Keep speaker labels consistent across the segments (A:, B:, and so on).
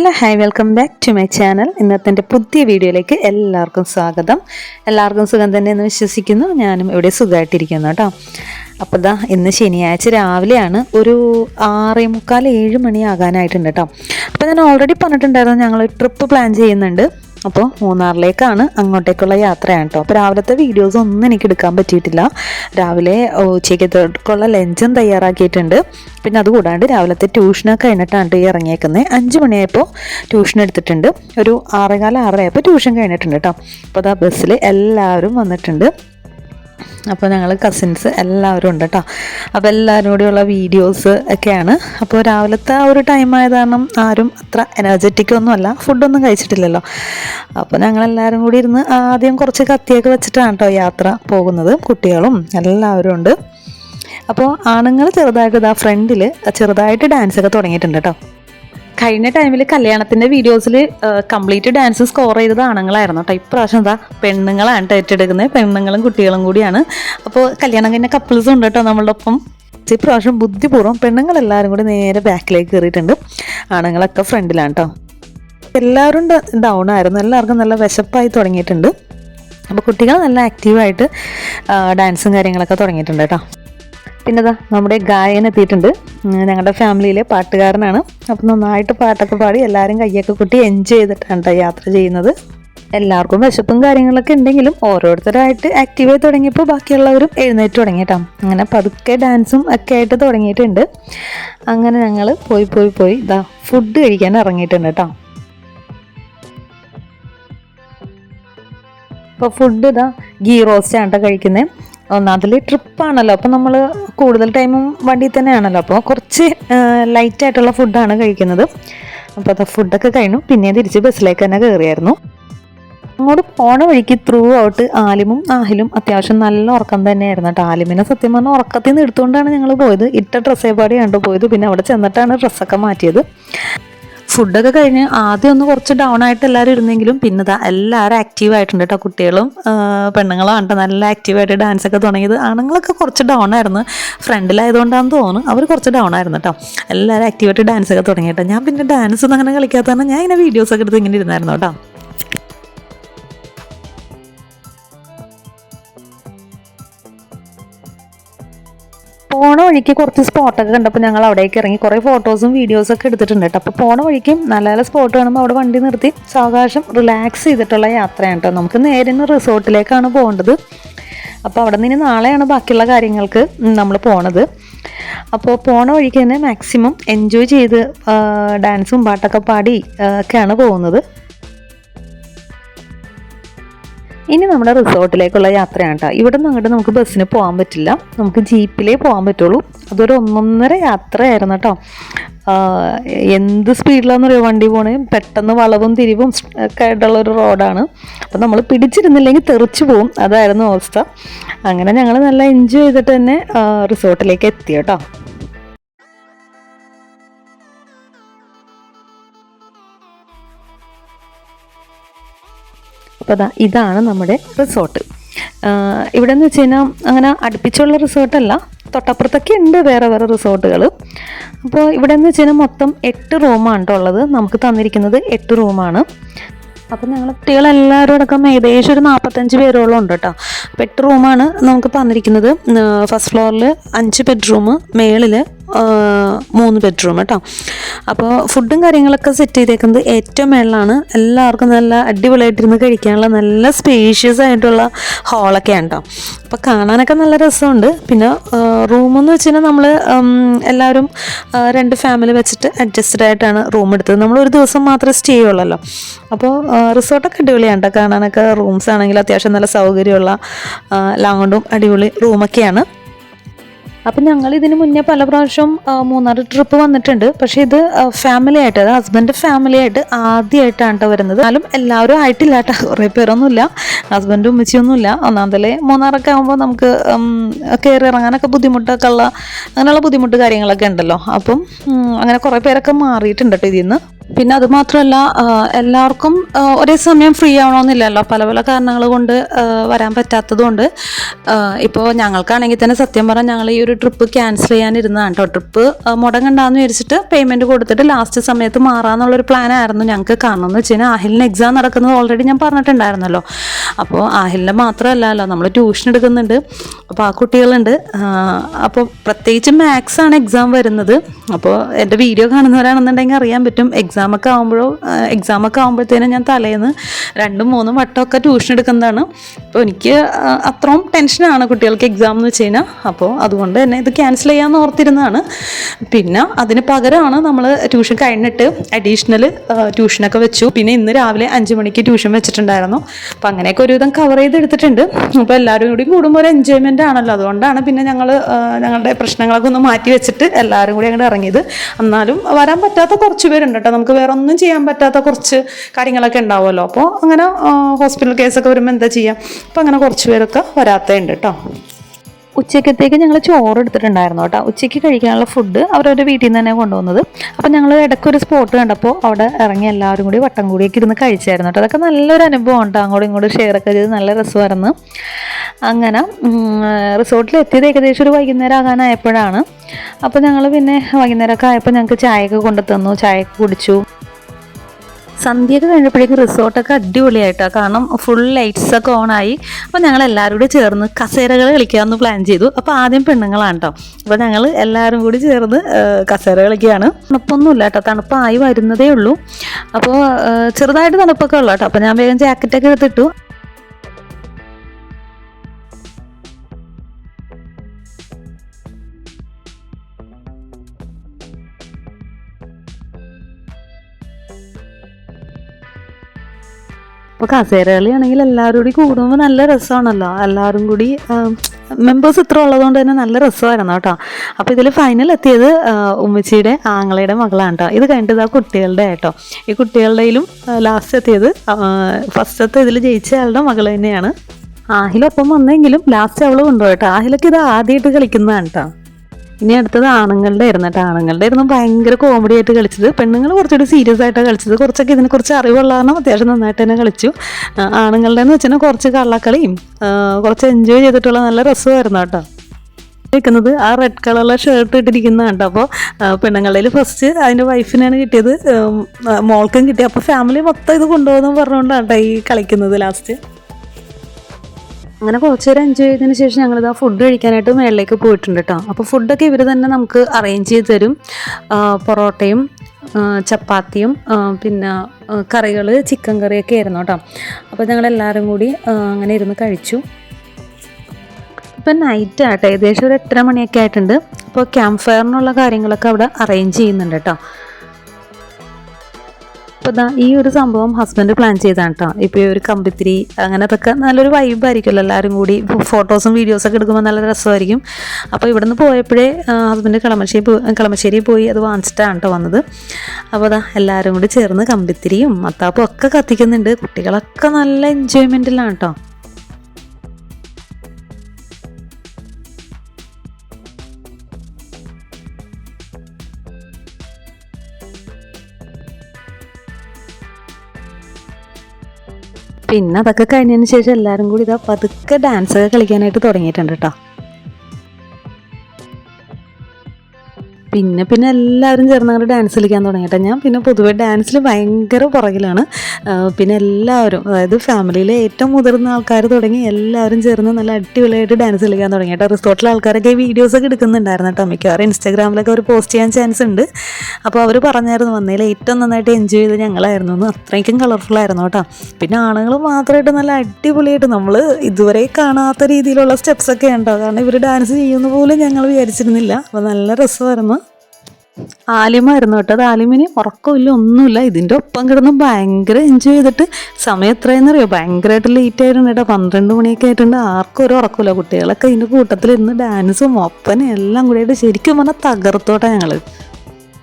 A: Hello hi welcome back to my channel ഇന്നത്തെ എന്റെ പുതിയ വീഡിയോയിലേക്ക് എല്ലാവർക്കും സ്വാഗതം. എല്ലാവർക്കും സുഖം തന്നെ എന്ന് വിശ്വസിക്കുന്നു. ഞാനും ഇവിടെ സുഖമായിട്ടിരിക്കുന്നു കേട്ടോ. അപ്പോൾ ദാ ഇന്ന് ശനിയാഴ്ച രാവിലെയാണ് ഒരു ആറേ മുക്കാൽ ഏഴ് മണി ആകാനായിട്ടുണ്ട് കേട്ടോ. അപ്പോൾ ഞാൻ ഓൾറെഡി പറഞ്ഞിട്ടുണ്ടായിരുന്നു ഞങ്ങൾ ട്രിപ്പ് പ്ലാൻ ചെയ്യുന്നുണ്ട്. അപ്പോൾ മൂന്നാറിലേക്കാണ് അങ്ങോട്ടേക്കുള്ള യാത്രയാണ് കേട്ടോ അപ്പോൾ രാവിലത്തെ വീഡിയോസ് ഒന്നും എനിക്ക് എടുക്കാൻ പറ്റിയിട്ടില്ല. രാവിലെ ഉച്ചയ്ക്കത്തേക്കുള്ള ലഞ്ചും തയ്യാറാക്കിയിട്ടുണ്ട്. പിന്നെ അതുകൂടാണ്ട് രാവിലത്തെ ട്യൂഷനൊക്കെ കഴിഞ്ഞിട്ടാണ് ഈ ഇറങ്ങിയേക്കുന്നത് അഞ്ച് മണിയായപ്പോൾ ട്യൂഷൻ എടുത്തിട്ടുണ്ട്. ഒരു ആറേകാല ആറരയായപ്പോൾ ട്യൂഷൻ കഴിഞ്ഞിട്ടുണ്ട് കേട്ടോ അപ്പോൾ അതാ ബസ്സിൽ എല്ലാവരും വന്നിട്ടുണ്ട്. അപ്പോൾ ഞങ്ങൾ കസിൻസ് എല്ലാവരും ഉണ്ട് കേട്ടോ അപ്പോൾ എല്ലാവരും കൂടിയുള്ള വീഡിയോസ് ഒക്കെയാണ്. അപ്പോൾ രാവിലത്തെ ആ ഒരു ടൈം ആയത് കാരണം ആരും അത്ര എനർജറ്റിക് ഒന്നുമല്ല ഫുഡൊന്നും കഴിച്ചിട്ടില്ലല്ലോ. അപ്പോൾ ഞങ്ങളെല്ലാവരും കൂടി ഇരുന്ന് ആദ്യം കുറച്ച് കത്തിയൊക്കെ വെച്ചിട്ടാണ് കേട്ടോ യാത്ര പോകുന്നത്. കുട്ടികളും എല്ലാവരും ഉണ്ട്. അപ്പോൾ ആണുങ്ങൾ ചെറുതായിട്ട് ഇതാ ഫ്രണ്ടിൽ ചെറുതായിട്ട് ഡാൻസ് ഒക്കെ തുടങ്ങിയിട്ടുണ്ട് കേട്ടോ കഴിഞ്ഞ ടൈമിൽ കല്യാണത്തിന്റെ വീഡിയോസിൽ കംപ്ലീറ്റ് ഡാൻസ് സ്കോർ ചെയ്തത് ആണുങ്ങളായിരുന്നു കേട്ടോ ഇപ്രാവശ്യം എന്താ പെണ്ണുങ്ങളാണ് ഏറ്റെടുക്കുന്നത്. പെണ്ണുങ്ങളും കുട്ടികളും കൂടിയാണ്. അപ്പോൾ കല്യാണം കഴിഞ്ഞ കപ്പിൾസും ഉണ്ട് കേട്ടോ നമ്മളുടെ ഒപ്പം ഇപ്രാവശ്യം ബുദ്ധിപൂർവം പെണ്ണുങ്ങളെല്ലാവരും കൂടി നേരെ ബാക്കിലേക്ക് കയറിയിട്ടുണ്ട് ആണുങ്ങളൊക്കെ ഫ്രണ്ടിലാണ് കേട്ടോ എല്ലാവരും ഡൗൺ ആയിരുന്നു. എല്ലാവർക്കും നല്ല വിശപ്പായി തുടങ്ങിയിട്ടുണ്ട്. അപ്പോൾ കുട്ടികൾ നല്ല ആക്റ്റീവായിട്ട് ഡാൻസും കാര്യങ്ങളൊക്കെ തുടങ്ങിയിട്ടുണ്ട് കേട്ടോ പിന്നെ ഇതാ നമ്മുടെ ഗായകൻ എത്തിയിട്ടുണ്ട്. ഞങ്ങളുടെ ഫാമിലിയിലെ പാട്ടുകാരനാണ്. അപ്പം നന്നായിട്ട് പാട്ടൊക്കെ പാടി എല്ലാവരും കയ്യൊക്കെ കുട്ടി എൻജോയ് ചെയ്തിട്ടാണ് ട്ടോ യാത്ര ചെയ്യുന്നത്. എല്ലാവർക്കും വിശപ്പും കാര്യങ്ങളൊക്കെ ഉണ്ടെങ്കിലും ഓരോരുത്തരായിട്ട് ആക്റ്റീവ് ആയി തുടങ്ങിയപ്പോൾ ബാക്കിയുള്ളവരും എഴുന്നേറ്റ് തുടങ്ങി കേട്ടോ അങ്ങനെ പതുക്കെ ഡാൻസും ഒക്കെ ആയിട്ട് തുടങ്ങിയിട്ടുണ്ട്. അങ്ങനെ ഞങ്ങൾ പോയി പോയി പോയി ഇതാ ഫുഡ് കഴിക്കാൻ ഇറങ്ങിയിട്ടുണ്ട് കേട്ടോ ഇപ്പോൾ ഫുഡ് ഇതാ ഗീ റോസ്റ്റ് ആണ് കഴിക്കുന്നത് ഒന്നാമതിൽ ട്രിപ്പാണല്ലോ. അപ്പോൾ നമ്മൾ കൂടുതൽ ടൈമും വണ്ടിയിൽ തന്നെയാണല്ലോ. അപ്പോൾ കുറച്ച് ലൈറ്റായിട്ടുള്ള ഫുഡാണ് കഴിക്കുന്നത്. അപ്പോൾ അത് ഫുഡൊക്കെ കഴിഞ്ഞു. പിന്നെ തിരിച്ച് ബസ്സിലേക്ക് തന്നെ കയറിയായിരുന്നു അങ്ങോട്ട് പോണ വഴിക്ക് ത്രൂ ഔട്ട് ആലിമും ആഹിലും അത്യാവശ്യം നല്ല ഉറക്കം തന്നെയായിരുന്നു കേട്ടോ. ആലിമിനെ സത്യം പറഞ്ഞാൽ ഉറക്കത്തിൽ നിന്ന് എടുത്തുകൊണ്ടാണ് ഞങ്ങൾ പോയത്. ഇട്ട ഡ്രസ്സേ പാടി കണ്ടു പോയത്. പിന്നെ അവിടെ ചെന്നിട്ടാണ് ഡ്രസ്സൊക്കെ മാറ്റിയത്. ഫുഡൊക്കെ കഴിഞ്ഞ് ആദ്യം ഒന്ന് കുറച്ച് ഡൗൺ ആയിട്ട് എല്ലാവരും ഇരുന്നെങ്കിലും പിന്നെ എല്ലാവരും ആക്റ്റീവ് ആയിട്ടുണ്ട് കേട്ടോ കുട്ടികളും. പെണ്ണുങ്ങളും ആണ് ട്ടോ നല്ല ആക്റ്റീവായിട്ട് ഡാൻസ് ഒക്കെ തുടങ്ങിയത്. ആണുങ്ങളൊക്കെ കുറച്ച് ഡൗൺ ആയിരുന്നു. ഫ്രണ്ടിലായതുകൊണ്ടാണെന്ന് തോന്നുന്നു. അവർ കുറച്ച് ഡൗൺ ആയിരുന്നു കേട്ടോ എല്ലാവരും ആക്റ്റീവായിട്ട് ഡാൻസ് ഒക്കെ തുടങ്ങി കേട്ടോ ഞാൻ പിന്നെ ഡാൻസ് ഒന്നും അങ്ങനെ കളിക്കാത്തതാണ് ഞാൻ ഇങ്ങനെ വീഡിയോസ് ഒക്കെ എടുത്ത് ഇങ്ങനെ ഇരുന്നായിരുന്നു കേട്ടോ പോണ വഴിക്ക് കുറച്ച് സ്പോട്ടൊക്കെ കണ്ടപ്പോൾ ഞങ്ങൾ അവിടേക്ക് ഇറങ്ങി. കുറേ ഫോട്ടോസും വീഡിയോസും ഒക്കെ എടുത്തിട്ടുണ്ട് കേട്ടോ അപ്പോൾ പോണ വഴിക്കും നല്ല നല്ല സ്പോട്ട് കാണുമ്പോൾ അവിടെ വണ്ടി നിർത്തി. സാവകാശം റിലാക്സ് ചെയ്തിട്ടുള്ള യാത്രയാണ് കേട്ടോ നമുക്ക് നേരെ റിസോർട്ടിലേക്കാണ് പോകേണ്ടത്. അപ്പോൾ അവിടെ നിന്ന് നാളെയാണ് ബാക്കിയുള്ള കാര്യങ്ങൾക്ക് നമ്മൾ പോണത്. അപ്പോൾ പോണ വഴിക്ക് തന്നെ മാക്സിമം എൻജോയ് ചെയ്ത് ഡാൻസും പാട്ടൊക്കെ പാടി ഒക്കെയാണ് പോകുന്നത്. ഇനി നമ്മുടെ റിസോർട്ടിലേക്കുള്ള യാത്രയാണ് കേട്ടോ. ഇവിടെ നിന്ന് അങ്ങോട്ട് നമുക്ക് ബസ്സിന് പോകാൻ പറ്റില്ല. നമുക്ക് ജീപ്പിലേ പോകാൻ പറ്റുള്ളൂ. അതൊരു ഒന്നൊന്നര യാത്രയായിരുന്നു കേട്ടോ. എന്ത് സ്പീഡിലാന്ന് പറയുക വണ്ടി പോണേ? പെട്ടെന്ന് വളവും തിരിവും ഒക്കെ ആയിട്ടുള്ള ഒരു റോഡാണ്. അപ്പം നമ്മൾ പിടിച്ചിരുന്നില്ലെങ്കിൽ തെറിച്ചു പോവും. അതായിരുന്നു അവസ്ഥ. അങ്ങനെ ഞങ്ങൾ നല്ല എൻജോയ് ചെയ്തിട്ട് തന്നെ റിസോർട്ടിലേക്ക് എത്തി കേട്ടോ. അപ്പോൾ ഇതാണ് നമ്മുടെ റിസോർട്ട്. ഇവിടെ എന്ന് വെച്ച് കഴിഞ്ഞാൽ അങ്ങനെ അടുപ്പിച്ചുള്ള റിസോർട്ടല്ല തൊട്ടപ്പുറത്തൊക്കെ ഉണ്ട് വേറെ വേറെ റിസോർട്ടുകൾ അപ്പോൾ ഇവിടെ എന്ന് വെച്ച് കഴിഞ്ഞാൽ മൊത്തം എട്ട് റൂമാണ് കേട്ടോ ഉള്ളത്. നമുക്ക് തന്നിരിക്കുന്നത് എട്ട് റൂമാണ്. അപ്പം ഞങ്ങൾ കുട്ടികളെല്ലാവരും അടക്കം ഏകദേശം ഒരു നാൽപ്പത്തഞ്ച് പേരോളം ഉണ്ട് കേട്ടോ അപ്പോൾ എട്ട് റൂമാണ് നമുക്ക് തന്നിരിക്കുന്നത്. ഫസ്റ്റ് ഫ്ലോറിൽ അഞ്ച് ബെഡ്റൂം മേളിൽ മൂന്ന് ബെഡ്റൂം കേട്ടോ അപ്പോൾ ഫുഡും കാര്യങ്ങളൊക്കെ സെറ്റ് ചെയ്തേക്കുന്നത് ഏറ്റവും മേളിലാണ്. എല്ലാവർക്കും നല്ല അടിപൊളിയായിട്ടിരുന്ന് കഴിക്കാനുള്ള നല്ല സ്പേഷ്യസ് ആയിട്ടുള്ള ഹാളൊക്കെയാണ് കേട്ടോ അപ്പോൾ കാണാനൊക്കെ നല്ല രസമുണ്ട്. പിന്നെ റൂമെന്ന് വെച്ച് കഴിഞ്ഞാൽ നമ്മൾ എല്ലാവരും രണ്ട് ഫാമിലി വെച്ചിട്ട് അഡ്ജസ്റ്റഡ് ആയിട്ടാണ് റൂം എടുത്തത്. നമ്മൾ ഒരു ദിവസം മാത്രമേ സ്റ്റേ ചെയ്യുള്ളല്ലോ. അപ്പോൾ റിസോർട്ടൊക്കെ അടിപൊളിയാണ് കേട്ടോ കാണാനൊക്കെ റൂംസ് ആണെങ്കിൽ അത്യാവശ്യം നല്ല സൗകര്യമുള്ള എല്ലാം അടിപൊളി റൂമൊക്കെയാണ് അപ്പം ഞങ്ങൾ ഇതിന് മുന്നേ പല പ്രാവശ്യം മൂന്നാർ ട്രിപ്പ് വന്നിട്ടുണ്ട്. പക്ഷേ ഇത് ഫാമിലി ആയിട്ട് അതായത് ഹസ്ബൻഡ് ഫാമിലി ആയിട്ട് ആദ്യമായിട്ടാണ് കേട്ടോ വരുന്നത്. എന്നാലും എല്ലാവരും ആയിട്ടില്ല കേട്ടോ കുറേ പേരൊന്നുമില്ല. ഹസ്ബൻഡും ഉമ്മച്ചിയൊന്നുമില്ല. തലേ മൂന്നാറൊക്കെ ആകുമ്പോൾ നമുക്ക് കയറി ഇറങ്ങാനൊക്കെ ബുദ്ധിമുട്ടൊക്കെ ഉള്ള അങ്ങനെയുള്ള ബുദ്ധിമുട്ട് കാര്യങ്ങളൊക്കെ ഉണ്ടല്ലോ. അപ്പം അങ്ങനെ കുറേ പേരൊക്കെ മാറിയിട്ടുണ്ട് കേട്ടോ ഇതിൽ നിന്ന് പിന്നെ അതുമാത്രമല്ല എല്ലാവർക്കും ഒരേ സമയം ഫ്രീ ആവണമെന്നില്ലല്ലോ. പല പല കാരണങ്ങൾ കൊണ്ട് വരാൻ പറ്റാത്തതുകൊണ്ട്. ഇപ്പോൾ ഞങ്ങൾക്കാണെങ്കിൽ തന്നെ സത്യം പറഞ്ഞാൽ ഞങ്ങൾ ഈ ഒരു ട്രിപ്പ് ക്യാൻസൽ ചെയ്യാനിരുന്നതാണ് കേട്ടോ ട്രിപ്പ് മുടങ്ങണ്ടാന്ന് വിചാരിച്ചിട്ട് പേയ്മെന്റ് കൊടുത്തിട്ട് ലാസ്റ്റ് സമയത്ത് മാറാന്നുള്ളൊരു പ്ലാൻ ആയിരുന്നു ഞങ്ങൾക്ക് കാരണം എന്ന് വെച്ച് കഴിഞ്ഞാൽ ആഹിലിന് എക്സാം നടക്കുന്നത് ഓൾറെഡി ഞാൻ പറഞ്ഞിട്ടുണ്ടായിരുന്നല്ലോ. അപ്പോൾ ആഹിലിന്റെ മാത്രമല്ലല്ലോ നമ്മൾ ട്യൂഷൻ എടുക്കുന്നുണ്ട്. അപ്പോൾ ആ കുട്ടികളുണ്ട്. അപ്പോൾ പ്രത്യേകിച്ച് മാത്സാണ് എക്സാം വരുന്നത്. അപ്പോൾ എന്റെ വീഡിയോ കാണുന്നവരാണെന്നുണ്ടെങ്കിൽ അറിയാൻ പറ്റും. എക്സാം ഒക്കെ ആകുമ്പോഴോ എക്സാമൊക്കെ ആകുമ്പോഴത്തേനും ഞാൻ തലേന്ന് രണ്ടും മൂന്നും വട്ടമൊക്കെ ട്യൂഷൻ എടുക്കുന്നതാണ്. അപ്പോൾ എനിക്ക് അത്രയും ടെൻഷനാണ് കുട്ടികൾക്ക് എക്സാം എന്ന് വെച്ച് കഴിഞ്ഞാൽ. അപ്പോൾ അതുകൊണ്ട് തന്നെ ഇത് ക്യാൻസൽ ചെയ്യാമെന്ന് ഓർത്തിരുന്നതാണ്. പിന്നെ അതിന് പകരമാണ് നമ്മൾ ട്യൂഷൻ കഴിഞ്ഞിട്ട് അഡീഷണൽ ട്യൂഷനൊക്കെ വെച്ചു. പിന്നെ ഇന്ന് രാവിലെ അഞ്ച് മണിക്ക് ട്യൂഷൻ വെച്ചിട്ടുണ്ടായിരുന്നു. അപ്പം അങ്ങനെയൊക്കെ ഒരുവിധം കവർ ചെയ്തെടുത്തിട്ടുണ്ട്. അപ്പോൾ എല്ലാവരും കൂടി കൂടുമ്പോൾ ഒരു എൻജോയ്മെന്റ് ആണല്ലോ. അതുകൊണ്ടാണ് പിന്നെ ഞങ്ങൾ ഞങ്ങളുടെ പ്രശ്നങ്ങളൊക്കെ ഒന്ന് മാറ്റി വെച്ചിട്ട് എല്ലാവരും കൂടി അങ്ങോട്ട് ഇറങ്ങിയത്. എന്നാലും വരാൻ പറ്റാത്ത കുറച്ച് പേരുണ്ട് കേട്ടോ. നമുക്ക് വേറെ ഒന്നും ചെയ്യാൻ പറ്റാത്ത കുറച്ച് കാര്യങ്ങളൊക്കെ ഉണ്ടാവുമല്ലോ. അപ്പോൾ അങ്ങനെ ഹോസ്പിറ്റൽ കേസൊക്കെ വരുമ്പോൾ എന്താ ചെയ്യുക അപ്പോൾ അങ്ങനെ കുറച്ച് പേരൊക്കെ വരാത്തതുണ്ട് കേട്ടോ ഉച്ചക്കത്തേക്ക് ഞങ്ങൾ ചോറ് എടുത്തിട്ടുണ്ടായിരുന്നു കേട്ടോ. ഉച്ചയ്ക്ക് കഴിക്കാനുള്ള ഫുഡ് അവരവരുടെ വീട്ടിൽ നിന്ന് തന്നെ കൊണ്ടുവന്നത്. അപ്പോൾ ഞങ്ങൾ ഇടയ്ക്കൊരു സ്പോട്ട് കണ്ടപ്പോൾ അവിടെ ഇറങ്ങി എല്ലാവരും കൂടി വട്ടം കൂടിയൊക്കെ ഇരുന്ന് കഴിച്ചായിരുന്നു കേട്ടോ. അതൊക്കെ നല്ലൊരു അനുഭവം ഉണ്ട് അങ്ങോട്ടും ഇങ്ങോട്ടും ഷെയർ ഒക്കെ ചെയ്ത് നല്ല രസമായിരുന്നു. അങ്ങനെ റിസോർട്ടിൽ എത്തിയത് ഏകദേശം ഒരു വൈകുന്നേരം ആകാനായപ്പോഴാണ്. അപ്പോൾ ഞങ്ങൾ പിന്നെ വൈകുന്നേരമൊക്കെ ആയപ്പോൾ ഞങ്ങൾക്ക് ചായയൊക്കെ കൊണ്ടു തന്നു ചായയൊക്കെ കുടിച്ചു. സന്ധ്യയൊക്കെ കഴിഞ്ഞപ്പോഴേക്കും റിസോർട്ടൊക്കെ അടിപൊളിയായിട്ടാണ് കാരണം ഫുൾ ലൈറ്റ്സ് ഒക്കെ ഓണായി അപ്പോൾ ഞങ്ങൾ എല്ലാവരും കൂടി ചേർന്ന് കസേരകൾ കളിക്കാമെന്ന് പ്ലാൻ ചെയ്തു. അപ്പോൾ ആദ്യം പെണ്ണുങ്ങളാണ് കേട്ടോ അപ്പോൾ ഞങ്ങൾ എല്ലാവരും കൂടി ചേർന്ന് കസേര കളിക്കുകയാണ്. തണുപ്പൊന്നുമില്ല കേട്ടോ തണുപ്പായി വരുന്നതേ ഉള്ളൂ. അപ്പോൾ ചെറുതായിട്ട് തണുപ്പൊക്കെ ഉള്ളൂ കേട്ടോ അപ്പോൾ ഞാൻ വേഗം ജാക്കറ്റൊക്കെ എടുത്തിട്ടു. അപ്പോൾ കസേരകളിയാണെങ്കിൽ എല്ലാവരും കൂടി കൂടുമ്പോൾ നല്ല രസമാണല്ലോ. എല്ലാവരും കൂടി മെമ്പേഴ്സ് ഇത്ര ഉള്ളതുകൊണ്ട് തന്നെ നല്ല രസമായിരുന്നു കേട്ടോ. അപ്പോൾ ഇതിൽ ഫൈനൽ എത്തിയത് ഉമ്മച്ചിയുടെ ആങ്ങളയുടെ മകളാണ് കേട്ടോ. ഇത് കഴിഞ്ഞിട്ട് ആ കുട്ടികളുടെ കേട്ടോ ഈ കുട്ടികളുടെയിലും ലാസ്റ്റ് എത്തിയത് ഫസ്റ്റത്തെ ഇതിൽ ജയിച്ച ആളുടെ മകൾ തന്നെയാണ്. ആഹിലൊപ്പം വന്നെങ്കിലും ലാസ്റ്റ് അവൾ കൊണ്ടുപോയിട്ടോ ആഹിലൊക്കെ ഇത് ആദ്യമായിട്ട് കളിക്കുന്നതാണ് കേട്ടോ. ഇനി അടുത്തത് ആണുങ്ങളുടെ ആയിരുന്നു കേട്ടോ. ആണുങ്ങളുടെ ആയിരുന്നു ഭയങ്കര കോമഡി ആയിട്ട് കളിച്ചത്. പെണ്ണുങ്ങൾ കുറച്ചുകൂടി സീരിയസ് ആയിട്ടാണ് കളിച്ചത്. കുറച്ചൊക്കെ ഇതിനെക്കുറിച്ച് അറിവുള്ള കാരണം അത്യാവശ്യം നന്നായിട്ട് തന്നെ കളിച്ചു. ആണുങ്ങളുടെ എന്ന് വെച്ചാൽ കുറച്ച് കള്ളക്കളിയും കുറച്ച് എൻജോയ് ചെയ്തിട്ടുള്ള നല്ല രസമായിരുന്നു കേട്ടോ. നിൽക്കുന്നത് ആ റെഡ് കളറുള്ള ഷർട്ട് ഇട്ടിരിക്കുന്ന കേട്ടോ അപ്പോൾ പെണ്ണുങ്ങളിൽ ഫസ്റ്റ് അതിന്റെ വൈഫിനാണ് കിട്ടിയത്. മോൾക്കും കിട്ടി. അപ്പോൾ ഫാമിലി മൊത്തം ഇത് കൊണ്ടുപോകുന്നു പറഞ്ഞുകൊണ്ടാണ് കേട്ടോ ഈ കളിക്കുന്നത് ലാസ്റ്റ് അങ്ങനെ കുറച്ച് നേരം എൻജോയ് ചെയ്തതിന് ശേഷം ഞങ്ങളിത് ആ ഫുഡ് കഴിക്കാനായിട്ട് മേളിലേക്ക് പോയിട്ടുണ്ട് കേട്ടോ. അപ്പോൾ ഫുഡൊക്കെ ഇവർ തന്നെ നമുക്ക് അറേഞ്ച് ചെയ്ത് തരും. പൊറോട്ടയും ചപ്പാത്തിയും പിന്നെ കറികൾ ചിക്കൻ കറിയൊക്കെ ആയിരുന്നു കേട്ടോ. അപ്പോൾ ഞങ്ങൾ എല്ലാവരും കൂടി അങ്ങനെ ഇരുന്ന് കഴിച്ചു. ഇപ്പം നൈറ്റ് ആട്ടെ. ഏകദേശം ഒരു എട്ടര മണിയൊക്കെ ആയിട്ടുണ്ട്. അപ്പോൾ ക്യാമ്പ് ഫയറിനുള്ള കാര്യങ്ങളൊക്കെ അവിടെ അറേഞ്ച് ചെയ്യുന്നുണ്ട് കേട്ടോ. അപ്പോൾ ഈ ഒരു സംഭവം ഹസ്ബൻഡ് പ്ലാൻ ചെയ്താണ് കേട്ടോ ഇപ്പൊ ഈ ഒരു കമ്പിത്തിരി അങ്ങനെ അതൊക്കെ നല്ലൊരു വൈബ് ആയിരിക്കുമല്ലോ എല്ലാവരും കൂടി. ഫോട്ടോസും വീഡിയോസൊക്കെ എടുക്കുമ്പോൾ നല്ല രസമായിരിക്കും. അപ്പോൾ ഇവിടെ നിന്ന് പോയപ്പോഴേ ഹസ്ബൻഡ് കളമശ്ശേരി കളമശ്ശേരി പോയി അത് വാങ്ങിച്ചിട്ടാണ് കേട്ടോ വന്നത്. അപ്പോൾ അതാ എല്ലാവരും കൂടി ചേർന്ന് കമ്പിത്തിരിയും മത്താപ്പും ഒക്കെ കത്തിക്കുന്നുണ്ട്. കുട്ടികളൊക്കെ നല്ല എൻജോയ്മെന്റിലാണ് കേട്ടോ പിന്നെ അതൊക്കെ കഴിഞ്ഞതിന് ശേഷം എല്ലാവരും കൂടി ഇതാ പതുക്കെ ഡാൻസ് ഒക്കെ കളിക്കാനായിട്ട് തുടങ്ങിയിട്ടുണ്ട് കേട്ടോ പിന്നെ പിന്നെ എല്ലാവരും ചേർന്ന് അങ്ങനെ ഡാൻസ് കളിക്കാൻ തുടങ്ങിയിട്ട്. ഞാൻ പിന്നെ പൊതുവേ ഡാൻസിൽ ഭയങ്കര പുറകിലാണ്. പിന്നെ എല്ലാവരും അതായത് ഫാമിലിയിലെ ഏറ്റവും മുതിർന്ന ആൾക്കാർ തുടങ്ങി എല്ലാവരും ചേർന്ന് നല്ല അടിപൊളിയായിട്ട് ഡാൻസ് കളിക്കാൻ തുടങ്ങി. കേട്ടോ റിസോർട്ടിലെ ആൾക്കാരൊക്കെ വീഡിയോസ് ഒക്കെ എടുക്കുന്നുണ്ടായിരുന്നു കേട്ടോ മിക്കവാറും. ഇൻസ്റ്റാഗ്രാമിലൊക്കെ അവർ പോസ്റ്റ് ചെയ്യാൻ ചാൻസ് ഉണ്ട്. അപ്പോൾ അവർ പറഞ്ഞായിരുന്നു വന്നതിൽ ഏറ്റവും നന്നായിട്ട് എൻജോയ് ചെയ്ത് ഞങ്ങളായിരുന്നു. എന്ന് അത്രയ്ക്കും കളർഫുൾ ആയിരുന്നു കേട്ടോ. പിന്നെ ആണുങ്ങൾ മാത്രമായിട്ട് നല്ല അടിപൊളിയായിട്ട് നമ്മൾ ഇതുവരെ കാണാത്ത രീതിയിലുള്ള സ്റ്റെപ്സൊക്കെ ഉണ്ടോ? കാരണം ഇവർ ഡാൻസ് ചെയ്യുന്ന പോലും ഞങ്ങൾ വിചാരിച്ചിരുന്നില്ല. അപ്പോൾ നല്ല രസമായിരുന്നു. ആലിമായിരുന്നു കേട്ടോ. അത് ആലിമിന് ഉറക്കമില്ല ഒന്നുമില്ല. ഇതിന്റെ ഒപ്പം കിടന്ന് ഭയങ്കര എൻജോയ് ചെയ്തിട്ട് സമയം എത്രയെന്നറിയോ ഭയങ്കരമായിട്ട് ലേറ്റ് ആയിട്ടുണ്ട് കേട്ടോ. പന്ത്രണ്ട് മണിയൊക്കെ ആയിട്ടുണ്ട്. ആർക്കും ഒരു ഉറക്കമില്ല കുട്ടികളൊക്കെ ഇതിന്റെ കൂട്ടത്തിലിരുന്ന് ഡാൻസും ഒപ്പനും എല്ലാം കൂടിയായിട്ട് ശരിക്കും പറഞ്ഞാൽ തകർത്തോട്ടെ ഞങ്ങൾ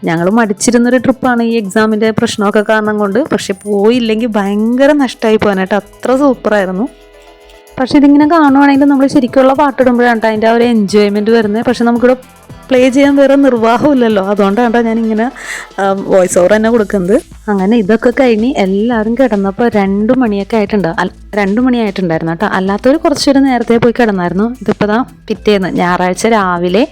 A: ഞങ്ങൾ മടിച്ചിരുന്നൊരു ട്രിപ്പാണ് ഈ എക്സാമിന്റെ പ്രശ്നമൊക്കെ കാരണം കൊണ്ട്. പക്ഷെ പോയില്ലെങ്കിൽ ഭയങ്കര നഷ്ടമായി പോകാനായിട്ട് അത്ര സൂപ്പറായിരുന്നു പക്ഷെ ഇതിങ്ങനെ കാണുവാണെങ്കിൽ നമ്മൾ ശരിക്കുള്ള പാട്ടിടുമ്പോഴാണ് ട്ടോ അതിന്റെ ആ ഒരു എൻജോയ്മെന്റ് വരുന്നത്. പക്ഷെ നമുക്കിവിടെ പ്ലേ ചെയ്യാൻ വേറെ നിർവാഹമില്ലല്ലോ അതുകൊണ്ടാണ് ഞാൻ ഇങ്ങനെ വോയിസ് ഓവർ തന്നെ കൊടുക്കുന്നത്. അങ്ങനെ ഇതൊക്കെ കഴിഞ്ഞ് എല്ലാവരും കിടന്നപ്പോൾ രണ്ട് മണിയൊക്കെ ആയിട്ടുണ്ട്. രണ്ട് മണിയായിട്ടുണ്ടായിരുന്നു കേട്ടോ. അല്ലാത്തവർ കുറച്ചൊരു നേരത്തെ പോയി കിടന്നായിരുന്നു. ഇതിപ്പോൾ ദാ പിറ്റേന്ന് ഞായറാഴ്ച രാവിലെ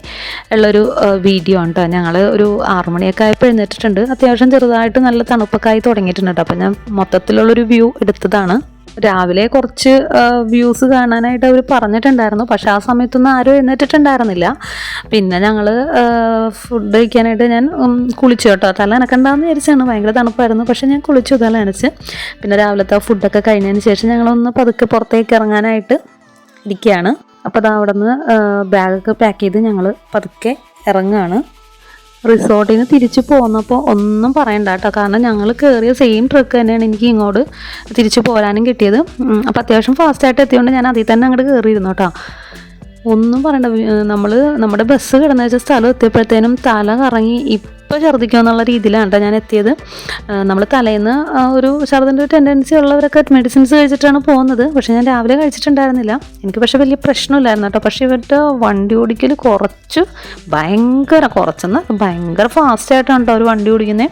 A: ഉള്ളൊരു വീഡിയോ ഉണ്ട് ഞങ്ങൾ ഒരു ആറു മണിയൊക്കെ ആയപ്പോൾ എഴുന്നേറ്റിട്ടുണ്ട്. അത്യാവശ്യം ചെറുതായിട്ട് നല്ല തണുപ്പൊക്കെ ആയി തുടങ്ങിയിട്ടുണ്ട് കേട്ടോ. അപ്പോൾ ഞാൻ മൊത്തത്തിലുള്ളൊരു വ്യൂ എടുത്തതാണ്. രാവിലെ കുറച്ച് വ്യൂസ് കാണാനായിട്ട് അവർ പറഞ്ഞിട്ടുണ്ടായിരുന്നു. പക്ഷെ ആ സമയത്തൊന്നും ആരും എഴുന്നേറ്റിട്ടുണ്ടായിരുന്നില്ല. പിന്നെ ഞങ്ങൾ ഫുഡ് കഴിക്കാനായിട്ട് ഞാൻ കുളിച്ചു കേട്ടോ. തല അനക്കണ്ടെന്ന് വിചാരിച്ചാണ്. ഭയങ്കര തണുപ്പായിരുന്നു. പക്ഷെ ഞാൻ കുളിച്ചു തല നനച്ച്. പിന്നെ രാവിലത്തെ ഫുഡൊക്കെ കഴിഞ്ഞതിന് ശേഷം ഞങ്ങളൊന്ന് പതുക്കെ പുറത്തേക്ക് ഇറങ്ങാനായിട്ട് ഇരിക്കുകയാണ്. അപ്പോൾ അത് അവിടെ നിന്ന് ബാഗൊക്കെ പാക്ക് ചെയ്ത് ഞങ്ങൾ പതുക്കെ ഇറങ്ങുകയാണ്. റിസോർട്ടിൽ നിന്ന് തിരിച്ചു പോന്നപ്പോൾ ഒന്നും പറയണ്ട കേട്ടോ. കാരണം ഞങ്ങൾ കയറിയ സെയിം ട്രക്ക് തന്നെയാണ് എനിക്ക് ഇങ്ങോട്ട് തിരിച്ചു പോരാനും കിട്ടിയത്. അപ്പോൾ അത്യാവശ്യം ഫാസ്റ്റായിട്ട് എത്തിയതുകൊണ്ട് ഞാൻ അതിൽ തന്നെ അങ്ങോട്ട് കയറിയിരുന്നു കേട്ടോ. ഒന്നും പറയണ്ട. നമ്മൾ നമ്മുടെ ബസ് കിടന്ന വെച്ച സ്ഥലം എത്തിയപ്പോഴത്തേനും തല കറങ്ങി ഇപ്പോൾ ഛർദ്ദിക്കുക എന്നുള്ള രീതിയിലാണ് ഞാൻ എത്തിയത്. നമ്മൾ തലേന്ന് ഒരു ഛർദിന്റെ ഒരു ടെൻഡൻസി ഉള്ളവരൊക്കെ മെഡിസിൻസ് കഴിച്ചിട്ടാണ് പോകുന്നത്. പക്ഷേ ഞാൻ രാവിലെ കഴിച്ചിട്ടുണ്ടായിരുന്നില്ല. എനിക്ക് പക്ഷേ വലിയ പ്രശ്നമില്ലായിരുന്നു കേട്ടോ പക്ഷേ ഇവരുടെ വണ്ടി ഓടിക്കൽ കുറച്ച് ഭയങ്കര കുറച്ചെന്ന് ഭയങ്കര ഫാസ്റ്റായിട്ടാണ് കേട്ടോ അവർ വണ്ടി ഓടിക്കുന്നത്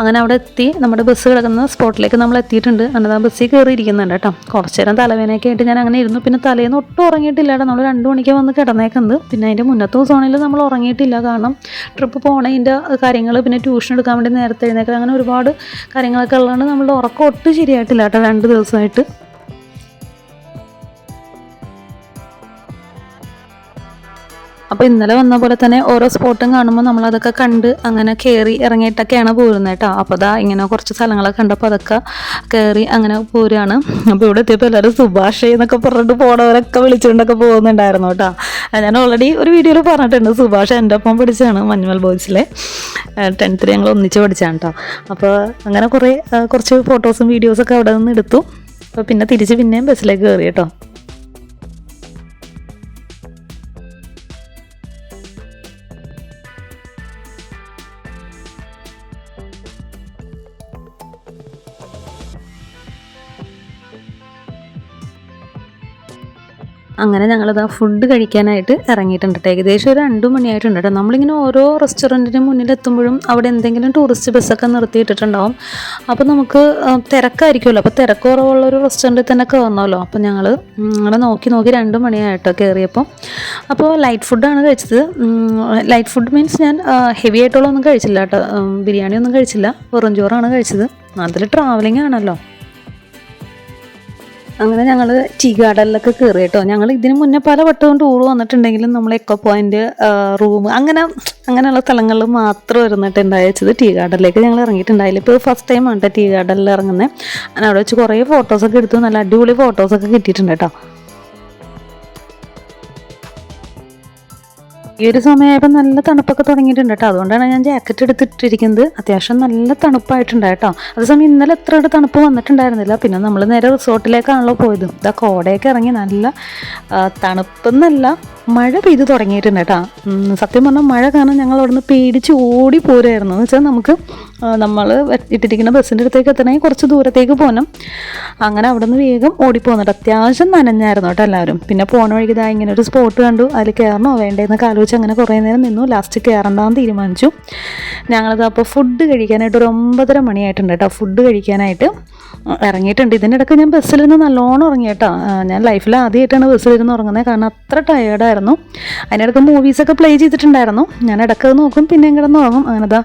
A: അങ്ങനെ അവിടെ എത്തി. നമ്മുടെ ബസ് കിടക്കുന്ന സ്പോട്ടിലേക്ക് നമ്മൾ എത്തിയിട്ടുണ്ട്. അന്നതാ ബസ്സിൽ കയറിയിരിക്കുന്നുണ്ട് കേട്ടോ. കുറച്ച് നേരം തലവേനയൊക്കെ ആയിട്ട് ഞാൻ അങ്ങനെ ഇരുന്നു. പിന്നെ തലേന്ന് ഒട്ടും ഉറങ്ങിയിട്ടില്ല കേട്ടോ. നമ്മൾ രണ്ട് മണിക്ക് വന്ന് കിടന്നേക്കുന്നത്. പിന്നെ അതിന്റെ മുന്നത്തെ ദിവസമാണെങ്കിൽ നമ്മൾ ഉറങ്ങിയിട്ടില്ല. കാരണം ട്രിപ്പ് പോണതിന്റെ കാര്യങ്ങൾ പിന്നെ ട്യൂഷൻ എടുക്കാൻ വേണ്ടി നേരത്തെ എഴുന്നേക്കാൻ അങ്ങനെ ഒരുപാട് കാര്യങ്ങളൊക്കെ ഉള്ളതുകൊണ്ട് നമ്മളുടെ ഉറക്കം ഒട്ടും ശരിയായിട്ടില്ല കേട്ടോ. രണ്ട് ദിവസമായിട്ട്. അപ്പോൾ ഇന്നലെ വന്ന പോലെ തന്നെ ഓരോ സ്പോട്ടും കാണുമ്പോൾ നമ്മളതൊക്കെ കണ്ട് അങ്ങനെ കയറി ഇറങ്ങിയിട്ടൊക്കെയാണ് പോരുന്നത് കേട്ടോ. അപ്പോൾ അതാ ഇങ്ങനെ കുറച്ച് സ്ഥലങ്ങളൊക്കെ കണ്ടപ്പോൾ അതൊക്കെ കയറി അങ്ങനെ പോരുകയാണ് അപ്പോൾ ഇവിടെ എത്തിയപ്പോൾ എല്ലാവരും സുഭാഷ് എന്നൊക്കെ പറഞ്ഞിട്ട് പോണവരൊക്കെ വിളിച്ചുകൊണ്ടൊക്കെ പോകുന്നുണ്ടായിരുന്നു കേട്ടോ. ഞാൻ ഓൾറെഡി ഒരു വീഡിയോയിൽ പറഞ്ഞിട്ടുണ്ട്. സുഭാഷ് എന്റെ ഒപ്പം പഠിച്ചതാണ് മഞ്ഞുമൽ ബോയ്സിലെ ടെൻത്തിൽ ഞങ്ങൾ ഒന്നിച്ച് പഠിച്ചാണ് കേട്ടോ. അപ്പോൾ അങ്ങനെ കുറേ കുറച്ച് ഫോട്ടോസും വീഡിയോസൊക്കെ അവിടെ നിന്ന് എടുത്തു. അപ്പോൾ പിന്നെ തിരിച്ച് പിന്നെയും ബസ്സിലേക്ക് കയറി കേട്ടോ. അങ്ങനെ ഞങ്ങളിത് ഫുഡ് കഴിക്കാനായിട്ട് ഇറങ്ങിയിട്ടുണ്ട്. ഏകദേശം ഒരു രണ്ട് മണിയായിട്ടുണ്ട് കേട്ടോ നമ്മളിങ്ങനെ ഓരോ റെസ്റ്റോറന്റിന് മുന്നിലെത്തുമ്പോഴും അവിടെ എന്തെങ്കിലും ടൂറിസ്റ്റ് ബസ്സൊക്കെ നിർത്തിയിട്ടിട്ടുണ്ടാവും. അപ്പോൾ നമുക്ക് തിരക്കായിരിക്കുമല്ലോ. അപ്പോൾ തിരക്ക് കുറവുള്ള ഒരു റെസ്റ്റോറന്റിൽ തന്നെ കയറണമല്ലോ അപ്പോൾ ഞങ്ങൾ അങ്ങനെ നോക്കി നോക്കി രണ്ട് മണിയായിട്ടോ കയറിയപ്പോൾ അപ്പോൾ ലൈറ്റ് ഫുഡാണ് കഴിച്ചത്. ലൈറ്റ് ഫുഡ് മീൻസ് ഞാൻ ഹെവി ആയിട്ടുള്ള ഒന്നും കഴിച്ചില്ല കേട്ടോ ബിരിയാണി ഒന്നും കഴിച്ചില്ല. വെറും ചോറാണ് കഴിച്ചത്. അതിൽ ട്രാവലിംഗ് ആണല്ലോ. അങ്ങനെ ഞങ്ങൾ ടീ ഗാർഡനിലൊക്കെ കയറി കേട്ടോ ഞങ്ങൾ ഇതിന് മുന്നേ പല വട്ടവും ടൂർ വന്നിട്ടുണ്ടെങ്കിലും നമ്മൾ എക്കോ പോയിന്റ് റൂം അങ്ങനെ അങ്ങനെയുള്ള സ്ഥലങ്ങളിൽ മാത്രം ഇരുന്നിട്ടുണ്ടായത് ടീ ഗാർഡനിലേക്ക് ഞങ്ങൾ ഇറങ്ങിയിട്ടുണ്ടായില്ല. ഇപ്പോൾ ഫസ്റ്റ് ടൈം ആണ് ടീ ഗാർഡനിൽ ഇറങ്ങുന്നത് അവിടെ വെച്ച് കുറേ ഫോട്ടോസൊക്കെ എടുത്തു. നല്ല അടിപൊളി ഫോട്ടോസൊക്കെ കിട്ടിയിട്ടുണ്ട് കേട്ടോ. ഈ ഒരു സമയമായപ്പോൾ നല്ല തണുപ്പൊക്കെ തുടങ്ങിയിട്ടുണ്ട് കേട്ടോ അതുകൊണ്ടാണ് ഞാൻ ജാക്കറ്റ് എടുത്തിട്ടിരിക്കുന്നത്. അത്യാവശ്യം നല്ല തണുപ്പായിട്ടുണ്ട് കേട്ടോ അതേസമയം ഇന്നലെ എത്ര തണുപ്പ് വന്നിട്ടുണ്ടായിരുന്നില്ല. പിന്നെ നമ്മൾ നേരെ റിസോർട്ടിലേക്കാണല്ലോ പോയത്. ഇതാ കോടയൊക്കെ ഇറങ്ങി നല്ല തണുപ്പെന്നല്ല മഴ പെയ്ത് തുടങ്ങിയിട്ടുണ്ട് കേട്ടോ സത്യം പറഞ്ഞാൽ മഴ കാരണം ഞങ്ങൾ അവിടുന്ന് പേടിച്ച് ഓടി പോരായിരുന്നു എന്ന് വെച്ചാൽ നമുക്ക് നമ്മൾ ഇട്ടിരിക്കുന്ന ബസ്സിന്റെ അടുത്തേക്ക് എത്തണമെങ്കിൽ കുറച്ച് ദൂരത്തേക്ക് പോകണം അങ്ങനെ അവിടെ നിന്ന് വേഗം ഓടിപ്പോകുന്നുണ്ട് അത്യാവശ്യം നനഞ്ഞായിരുന്നു കേട്ടോ എല്ലാവരും. പിന്നെ പോണ വഴിക്ക് ഇങ്ങനെ ഒരു സ്പോട്ട് കണ്ടു. അതിൽ കയറണോ വേണ്ടതെന്ന് കാലുവെച്ച് അങ്ങനെ കുറേ നേരം നിന്നു. ലാസ്റ്റ് കയറണ്ടാന്ന് തീരുമാനിച്ചു. ഞങ്ങളിത് അപ്പോൾ ഫുഡ് കഴിക്കാനായിട്ട് ഒരു ഒമ്പതര മണിയായിട്ടുണ്ട് കേട്ടോ. ഫുഡ് കഴിക്കാനായിട്ട് ഇറങ്ങിയിട്ടുണ്ട്. ഇതിനിടയ്ക്ക് ഞാൻ ബസ്സിലിരുന്ന് നല്ലോണം ഉറങ്ങി കേട്ടോ. ഞാൻ ലൈഫിൽ ആദ്യമായിട്ടാണ് ബസ്സിലിരുന്ന് ഉറങ്ങുന്നത്. കാരണം അത്ര ടയേർഡായിരുന്നു അതിനിടയ്ക്ക് മൂവീസൊക്കെ പ്ലേ ചെയ്തിട്ടുണ്ടായിരുന്നു. ഞാൻ ഇടയ്ക്ക് നോക്കും പിന്നെ കിടന്ന് അങ്ങനെ ദാ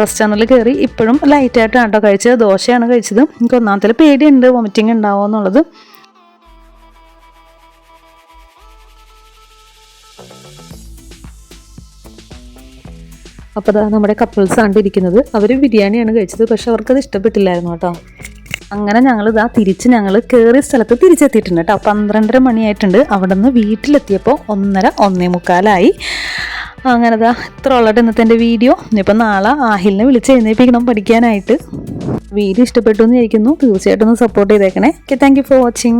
A: റെസ്റ്റോറന്റിൽ കയറി ഇപ്പോഴും ലൈറ്റായിട്ടാണ് കേട്ടോ കഴിച്ചത്. ദോശയാണ് കഴിച്ചത്. എനിക്ക് ഒന്നാമത്തെ പേടിയുണ്ട്. വോമിറ്റിംഗ് ഉണ്ടാവുമോ എന്നുള്ളത്. അപ്പോൾ അതാ നമ്മുടെ കപ്പിൾസ് ആണ് ഇരിക്കുന്നത്. അവർ ബിരിയാണിയാണ് കഴിച്ചത്. പക്ഷെ അവർക്കത് ഇഷ്ടപ്പെട്ടില്ലായിരുന്നു കേട്ടോ അങ്ങനെ ഞങ്ങൾ ഇതാ തിരിച്ച് ഞങ്ങൾ കയറിയ സ്ഥലത്ത് തിരിച്ചെത്തിയിട്ടുണ്ട് കേട്ടോ പന്ത്രണ്ടര മണിയായിട്ടുണ്ട്. അവിടെ നിന്ന് വീട്ടിലെത്തിയപ്പോൾ ഒന്നര ഒന്നേ മുക്കാലായി. അങ്ങനെ ദാ ഇത്ര ഉള്ളത് ഇന്നത്തെ എന്റെ വീഡിയോ. ഇനിയിപ്പോൾ നാളെ ആഹിലിനെ വിളിച്ച് എഴുന്നേൽപ്പിക്കണം പഠിക്കാനായിട്ട്. വീഡിയോ ഇഷ്ടപ്പെട്ടു എന്ന് വിചാരിക്കുന്നു. തീർച്ചയായിട്ടും ഒന്ന് സപ്പോർട്ട് ചെയ്തേക്കണേ. Okay thank for watching